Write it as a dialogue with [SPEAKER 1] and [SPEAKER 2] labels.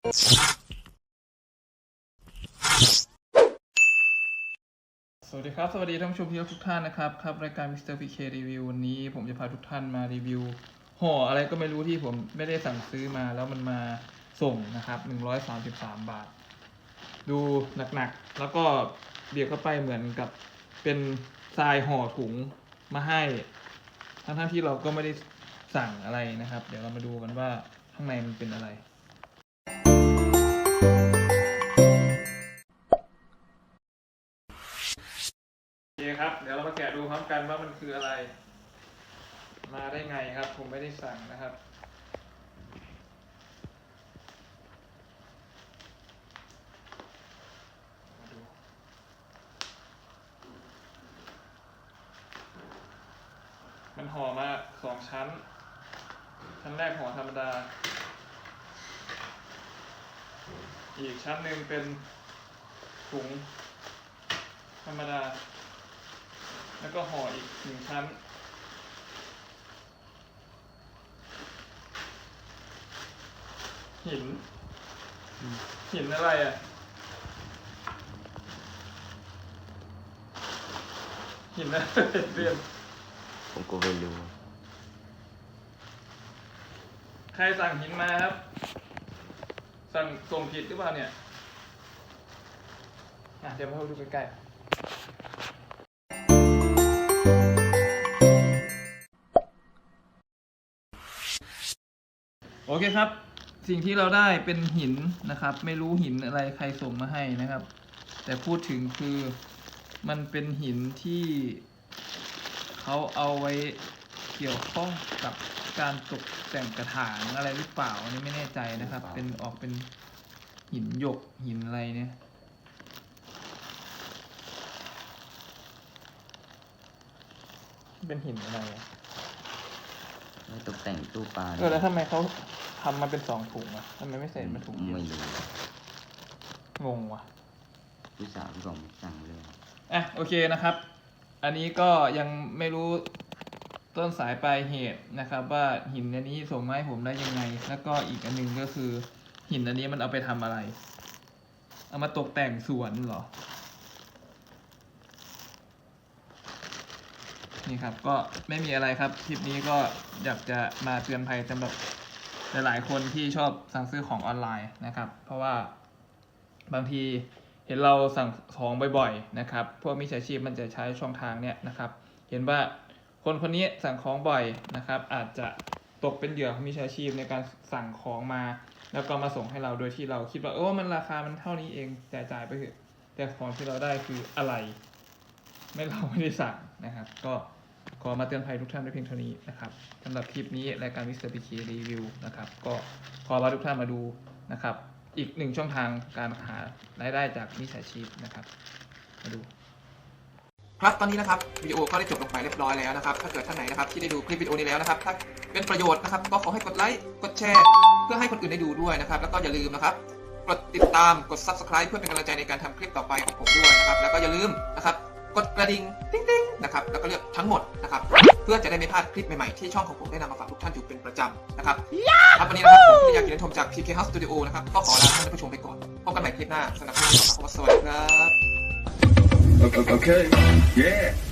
[SPEAKER 1] สวัสดีครับ สวัสดีท่านผู้ชมที่รักทุกท่านนะครับ ครับ รายการ Mr. PK Review วันนี้ผมจะพาทุกท่านมารีวิวห่ออะไรก็ไม่รู้ที่ผมไม่ได้สั่งซื้อมาแล้วมันมาส่งนะครับ 133 บาท ดูหนักๆ แล้วก็เบียบเข้าไปเหมือนกับเป็นทรายห่อถุงมาให้ ทั้งๆที่เราก็ไม่ได้สั่งอะไรนะครับ เดี๋ยวเรามาดูกันว่าข้างในมันเป็นอะไร ครับ เดี๋ยวเรามาแกะดูพร้อมกันว่ามันคืออะไร มาได้ไงครับ ผมไม่ได้สั่งนะครับ มาดู มันห่อมาสองชั้น ชั้นแรกห่อธรรมดา อีกชั้นหนึ่งเป็นถุงธรรมดา แล้วก็ห่ออีกหนึ่งชั้น หิน หินอะไรอะ หินอะไรเรียน
[SPEAKER 2] ผมก็ไม่รู้
[SPEAKER 1] ใครสั่งหินมาครับ สั่งส่งผิดหรือเปล่าเนี่ย อะเดี๋ยวมาดูใกล้ๆ โอเคครับ สิ่งที่เราได้เป็นหินนะครับ ไม่รู้หินอะไรใครส่งมาให้นะครับ แต่พูดถึงคือมันเป็นหินที่เขาเอาไว้เกี่ยวข้องกับการตกแต่งกระถางอะไรหรือเปล่าอันนี้ไม่แน่ใจนะครับ เป็นออกเป็นหินหยกหินอะไรเนี่ยเป็นหินอะไรอะ
[SPEAKER 2] ไว้ตกแต่งตู้ปลา
[SPEAKER 1] เออแล้วทำไมเขาทำมาเป็นสองถุงอะทำไมไม่ใส่มาถุงเดียว
[SPEAKER 2] ไม่รู้
[SPEAKER 1] งงว่ะ
[SPEAKER 2] ผู้สาวที่ผมสั่งเลย
[SPEAKER 1] อะโอเคนะครับ อันนี้ก็ยังไม่รู้ต้นสายปลายเหตุนะครับ ว่าหินอันนี้ส่งมาให้ผมได้ยังไง แล้วก็อีกอันหนึงก็คือ หินอันนี้มันเอาไปทำอะไร เอามาตกแต่งสวนเหรอ นี่ครับก็ไม่มีอะไรครับคลิปนี้ก็อยากจะมาเตือนภัยสำหรับหลายๆคนที่ชอบสั่งซื้อของออนไลน์นะครับ เพราะว่าบางทีเห็นเราสั่งของบ่อยๆนะครับ พวกมิจฉาชีพมันจะใช้ช่องทางเนี้ยนะครับ เห็นว่าคนคนนี้สั่งของบ่อยนะครับ อาจจะตกเป็นเหยื่อของมิจฉาชีพในการสั่งของมา แล้วก็มาส่งให้เราโดยที่เราคิดว่าโอ้มันราคามันเท่านี้เองแต่จ่ายไปเถอะแต่ของที่เราได้คืออะไร ไม่เราไม่ได้สั่งนะครับ ก็ ขอมาเตือนภัยทุกท่านด้วยเพียงเท่านี้นะครับสำหรับคลิปนี้รายการมิสเตอร์พีเครีวิวนะครับ ก็ขอพาทุกท่านมาดูนะครับ อีกหนึ่งช่องทางการหารายได้จากมิจฉาชีพนะครับ มาดู
[SPEAKER 3] ครับตอนนี้นะครับวิดีโอก็ได้จบลงไปเรียบร้อยแล้วนะครับ ถ้าเกิดท่านไหนนะครับที่ได้ดูคลิปวิดีโอนี้แล้วนะครับ ถ้าเป็นประโยชน์นะครับ ก็ขอให้กดไลค์กดแชร์ เพื่อให้คนอื่นได้ดูด้วยนะครับ แล้วก็อย่าลืมนะครับกดติดตามกด subscribe เพื่อเป็นกำลังใจในการทำคลิปต่อไปของผมด้วยนะครับ แล้วก็อย่าลืมนะครับ กดกระดิ่งติ๊งติ๊งนะครับแล้วก็เลือกทั้งหมดนะครับเพื่อจะได้ไม่พลาดคลิปใหม่ๆที่ช่องของผมได้นำมาฝากทุกท่านอยู่เป็นประจำนะครับครับวันนี้นะครับผมที่อยากกินชมจาก PK House Studio นะครับก็ขอลาท่านผู้ชมไปก่อนพบกันใหม่คลิปหน้าสำหรับคลิปนี้ขอสวัสดีครับ
[SPEAKER 4] Okay, okay. Yeah.